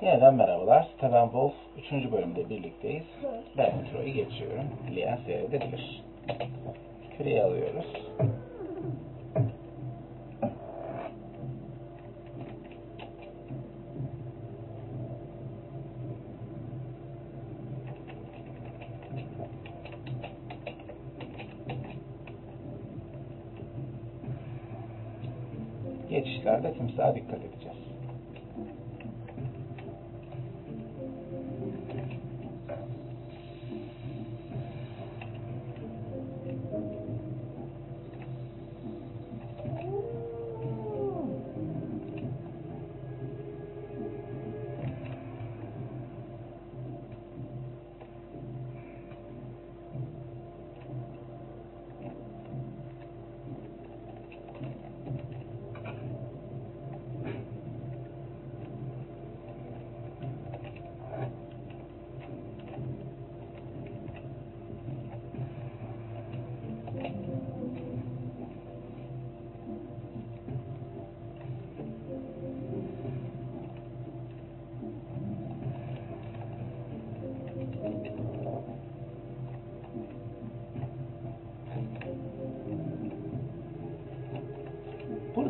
Yeniden merhabalar. Steven Wolf 3. bölümde birlikteyiz. Ben introyu geçiyorum. Dileyen seyredebilir. Küreyi alıyoruz. Geçişlerde timsaha dikkat edeceğiz.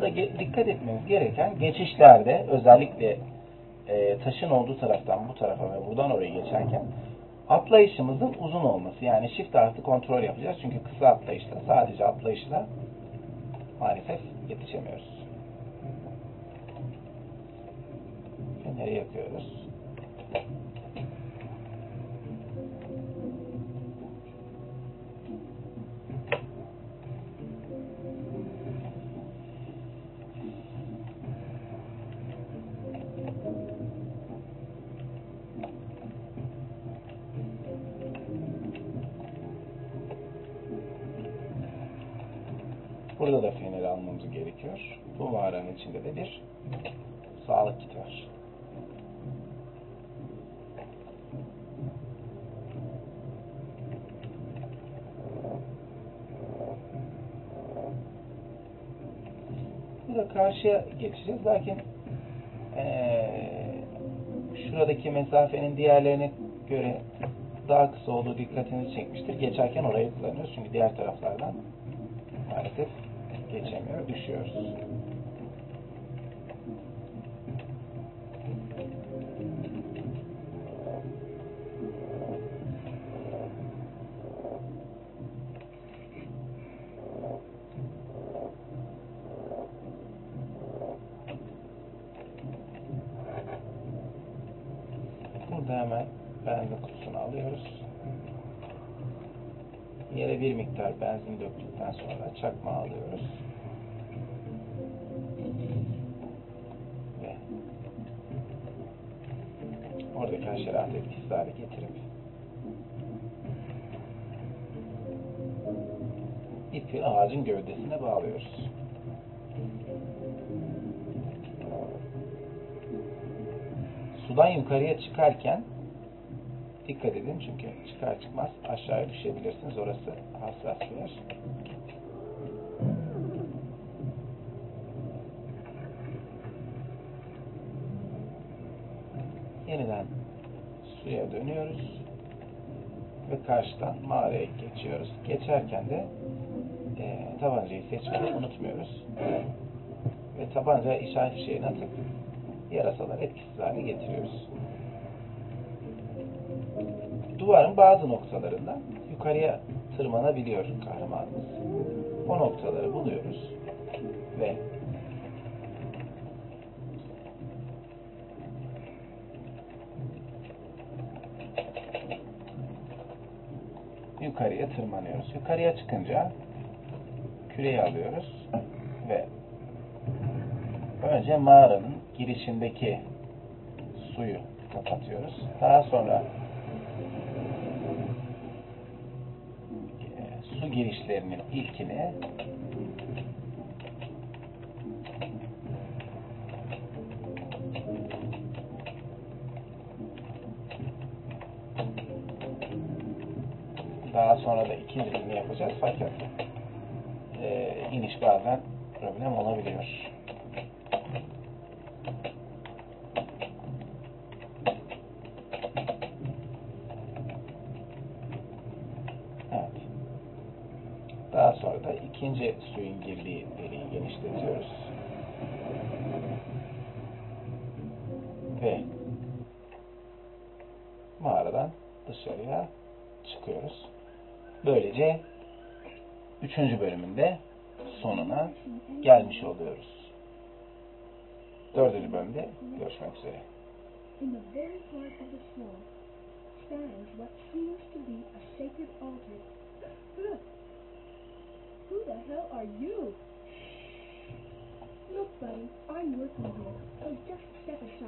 Burada dikkat etmemiz gereken geçişlerde özellikle e, taşın olduğu taraftan bu tarafa ve buradan oraya geçerken atlayışımızın uzun olması. Yani shift artı kontrol yapacağız. Çünkü kısa atlayışta sadece atlayışla maalesef yetişemiyoruz. Feneri yakıyoruz. Burada da feneri almamız gerekiyor. Bu mağaranın içinde de bir sağlık kiti var. Burada karşıya geçeceğiz. Lakin ee, şuradaki mesafenin diğerlerine göre daha kısa olduğu dikkatinizi çekmiştir. Geçerken orayı kullanıyoruz. Çünkü diğer taraflardan maalesef geçemiyor, düşüyoruz. Burada hemen benzin kutusunu alıyoruz. Yere bir miktar benzin döktükten sonra çakma alıyoruz. Ve oradaki haşerat etkisiz hale getirip ipi ağacın gövdesine bağlıyoruz. Sudan yukarıya çıkarken dikkat edin çünkü çıkar çıkmaz aşağıya düşebilirsiniz. Orası hassas yer. Yeniden suya dönüyoruz ve karşıdan mağaraya geçiyoruz. Geçerken de e, tabancayı seçmeyi unutmuyoruz. Ve tabanca işaret fişeğine atıp yarasaları etkisiz hale getiriyoruz duvarın bazı noktalarından yukarıya tırmanabiliyor kahramanımız. O noktaları buluyoruz ve yukarıya tırmanıyoruz. Yukarıya çıkınca küreyi alıyoruz ve önce mağaranın girişindeki suyu kapatıyoruz. Daha sonra su girişlerinin ilkini daha sonra da ikincisini yapacağız fakat e, iniş bazen problem olabiliyor. İkinci suyun girdiği deliği genişletiyoruz. Ve mağaradan dışarıya çıkıyoruz. Böylece üçüncü bölümünde sonuna gelmiş oluyoruz. Dördüncü bölümde görüşmek üzere. Stands what seems to be a sacred altar. Huh. Who the hell are you? Look, buddy, I'm working here, so just step aside